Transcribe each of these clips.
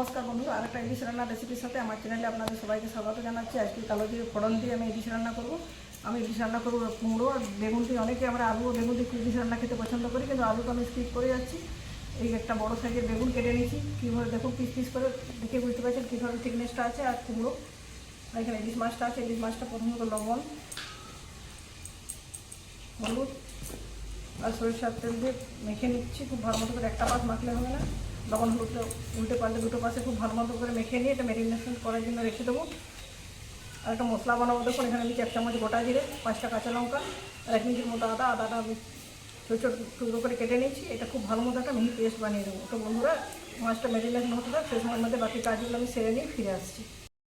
নমস্কার বন্ধুরা আরেকটা ইলিশ রান্নার রেসিপির সাথে আমার চ্যানেলে আপনাদের সবাইকে স্বাগত জানাচ্ছি। আজকে কালো দিয়ে ফোড়ন দিয়ে আমি ইলিশ রান্না করব। আমি ইলিশ রান্না করব কুমড়ো আর বেগুন দিয়ে। অনেকে আমরা আলু ও বেগুন দিয়ে ইলিশ রান্না খেতে পছন্দ করি, কিন্তু আলুটা আমি স্কিপ করে যাচ্ছি। এই একটা বড় সাইজের বেগুন কেটে নিয়েছি। কীভাবে দেখুন পিস পিস করে দেখে বুঝতে পারছেন কীভাবে থিকনেসটা আছে আর কুমড়ো। আর এখানে ইলিশ মাছটা আছে, ইলিশ মাছটা প্রথমত লবণ, হলুদ আর সরিষার তেল দিয়ে মেখে নিচ্ছি। খুব ভালো মতো করে একটা পাশ মাখলে হবে না। লবণ হলুদটা উল্টে পাল্টে দুটো পাশে খুব ভালো মতো করে মেখে নিয়ে এটা ম্যারিনেশন করার জন্য রেখে দেবো। আর একটা মশলা বানাবো, দেখুন, এখানে দিচ্ছি এক চামচ গোটা জিরে, পাঁচটা কাঁচা লঙ্কা, আর এক ইঞ্চির মতো আদা, আদাটা আমি ছোটো ছোটো টুকরো করে কেটে নিয়েছি। এটা খুব ভালো মতো একটা মিহি পেস্ট বানিয়ে দেবো। তো বন্ধুরা, মাছটা ম্যারিনেশন হতে থাক, সেই সময়ের মধ্যে বাকি কাজগুলো আমি সেরে নিয়ে ফিরে আসছি।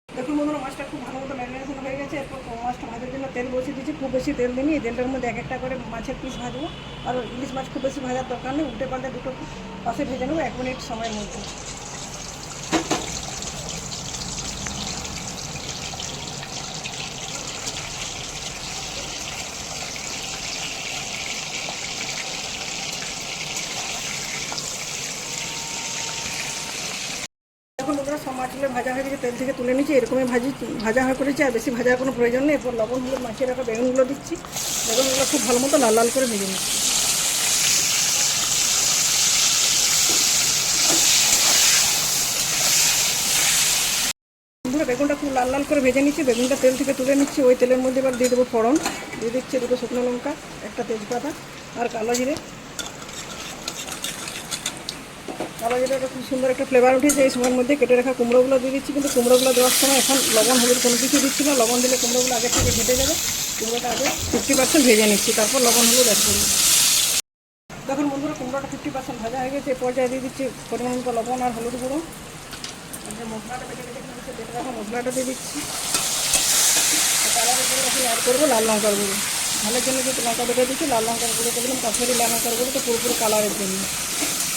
দেখুন বন্ধুরা মাছটা খুব ভালো মতো ম্যারিনেশন হয়ে গেছে এরপর মাছটা ভাজার জন্য তেল বসিয়ে দিয়েছি, খুব বেশি তেল দিইনি। এই তেলটার মধ্যে এক একটা করে মাছের পিস ভাজবো। আর ইলিশ মাছ খুব বেশি ভাজার দরকার নেই, উল্টে পাল্টে দুটো পাশে ভেজে নেব, এক মিনিট সময়ের মধ্যে। এখন বন্ধুরা, সব মাছগুলো ভাজা হয়ে গেছে, তেল থেকে তুলে নিচ্ছি এরকমই ভাজি, ভাজা হয়ে করেছি, আর বেশি ভাজার কোনো প্রয়োজন নেই। এরপর লবণ, হলুদ মাছের রাখা বেগুনগুলো দিচ্ছি। বেগুনগুলো খুব ভালো মতো লাল লাল করে ভেজে নিচ্ছি। বেগুনটা খুব লাল লাল করে ভেজে নিচ্ছি, বেগুনটা তেল থেকে তুলে নিচ্ছি। ওই তেলের মধ্যে এবার দিয়ে দেবো ফোড়ন, দিয়ে দিচ্ছি দুটো শুকনো লঙ্কা, একটা তেজপাতা আর কালো জিরে। কালো জিরাটা খুব সুন্দর একটা ফ্লেভার উঠেছে এই সময়ের মধ্যে। কেটে রাখা কুমড়োগুলো দিয়ে দিচ্ছি, কিন্তু কুমড়োগুলো দেওয়ার সময় এখন লবণ, হলুদ কোনো কিছু দিচ্ছি না। লবণ দিলে কুমড়োগুলো আগে থেকে ঘেটে যাবে, কুমড়োটা আগে ফিফটি পার্সেন্ট ভেজে নিচ্ছি, তারপর লবণ, হলুদ অ্যাড করব। দেখুন বন্ধুরা, কুমড়োটা ফিফটি পার্সেন্ট ভাজা হয়ে গেছে পর্যায়ে দিয়ে দিচ্ছি পরিমাণ মতো লবণ আর হলুদ গুঁড়ো। মশলাটা রাখা মশলাটা দিয়ে দিচ্ছি। কালারের এখন অ্যাড করব লাল লঙ্কার গুঁড়ো। ভালোর জন্য যেহেতু লঙ্কা বেটে দিচ্ছি, লাল লঙ্কার গুঁড়ো করে দিলাম কাশ্মীরি লাল লঙ্কার গুঁড়ো তো পুরোপুরি কালারের জন্য।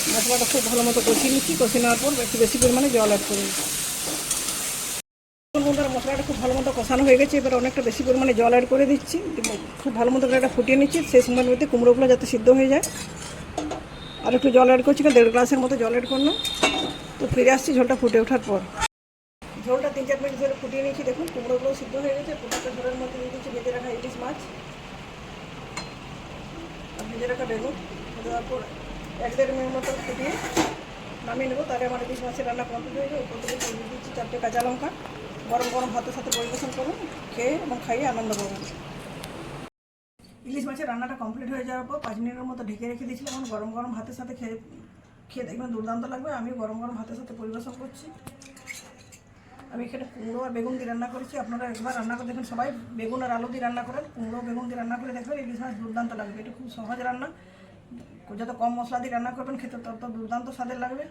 মশলাটা খুব ভালো মতো কষিয়ে নিচ্ছি, কষিয়ে নেওয়ার পর একটু বেশি পরিমাণে জল অ্যাড করে বন্ধুরা মশলাটা খুব ভালো মতো কষানো হয়ে গেছে, এবার অনেকটা বেশি পরিমাণে জল অ্যাড করে দিচ্ছি। খুব ভালো মতো এটা ফুটিয়ে নিচ্ছি, সেই সময়ের মধ্যে কুমড়োগুলো যাতে সিদ্ধ হয়ে যায়। আর একটু জল অ্যাড করছি দেড় গ্লাসের মতো জল অ্যাড করলাম। তো ফিরে আসছি ঝোলটা ফুটে ওঠার পর। ঝোলটা তিন চার মিনিট ধরে ফুটিয়ে নিচ্ছি, দেখুন কুমড়োগুলো সিদ্ধ হয়ে গেছে। প্রত্যেকটা ঝোলের মধ্যে দিয়ে দিচ্ছি, ভেজে রাখা ইলিশ মাছ। আর ভেজে রাখা বেগুন। দেওয়ার পর এক দেড় মিনিট মতো ফুটিয়ে নামিয়ে নেব। তারে আমার ইলিশ মাছের রান্না কমপ্লিট হয়ে যাবে উপর থেকে দিয়ে দিচ্ছি চারটে কাঁচা লঙ্কা। গরম গরম ভাতের সাথে পরিবেশন করুন, খেয়ে এবং খাইয়ে আনন্দ করুন ইলিশ মাছের রান্নাটা কমপ্লিট হয়ে যাওয়ার পর পাঁচ মিনিটের মতো ঢেকে রেখে দিয়েছিলাম। এখন গরম গরম ভাতের সাথে খেয়ে খেয়ে দেখবেন দুর্দান্ত লাগবে। আমি গরম গরম ভাতের সাথে পরিবেশন করছি। আমি এখানে কুমড়ো আর বেগুন দিয়ে রান্না করেছি। আপনারা একবার রান্না করে দেখুন সবাই। বেগুন আর আলু দিয়ে রান্না করেন, কুমড়ো, বেগুন দিয়ে রান্না করে দেখবেন। ইলিশ মাছ দুর্দান্ত লাগবে। এটা খুব সহজ রান্না। যত কম মশলা দিয়ে রান্না করবেন, খেতে তত দুর্দান্ত স্বাদের লাগবে।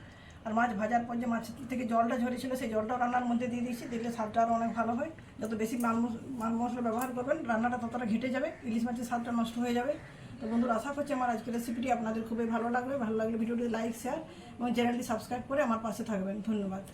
আর মাছ ভাজার পর যে মাছ থেকে জলটা ঝরেছিল, সেই জলটাও রান্নার মধ্যে দিয়ে দিয়েছি দেখলে স্বাদটা আরও অনেক ভালো হয়। যত বেশি মাল মাল মশলা ব্যবহার করবেন, রান্নাটা ততটা ঘেটে যাবে, ইলিশ মাছের স্বাদটা নষ্ট হয়ে যাবে। তো বন্ধুরা, আশা করছি আমার আজকের রেসিপিটি আপনাদের খুবই ভালো লাগবে। ভালো লাগলে ভিডিওটি লাইক শেয়ার এবং চ্যানেলটি সাবস্ক্রাইব করে আমার পাশে থাকবেন। ধন্যবাদ।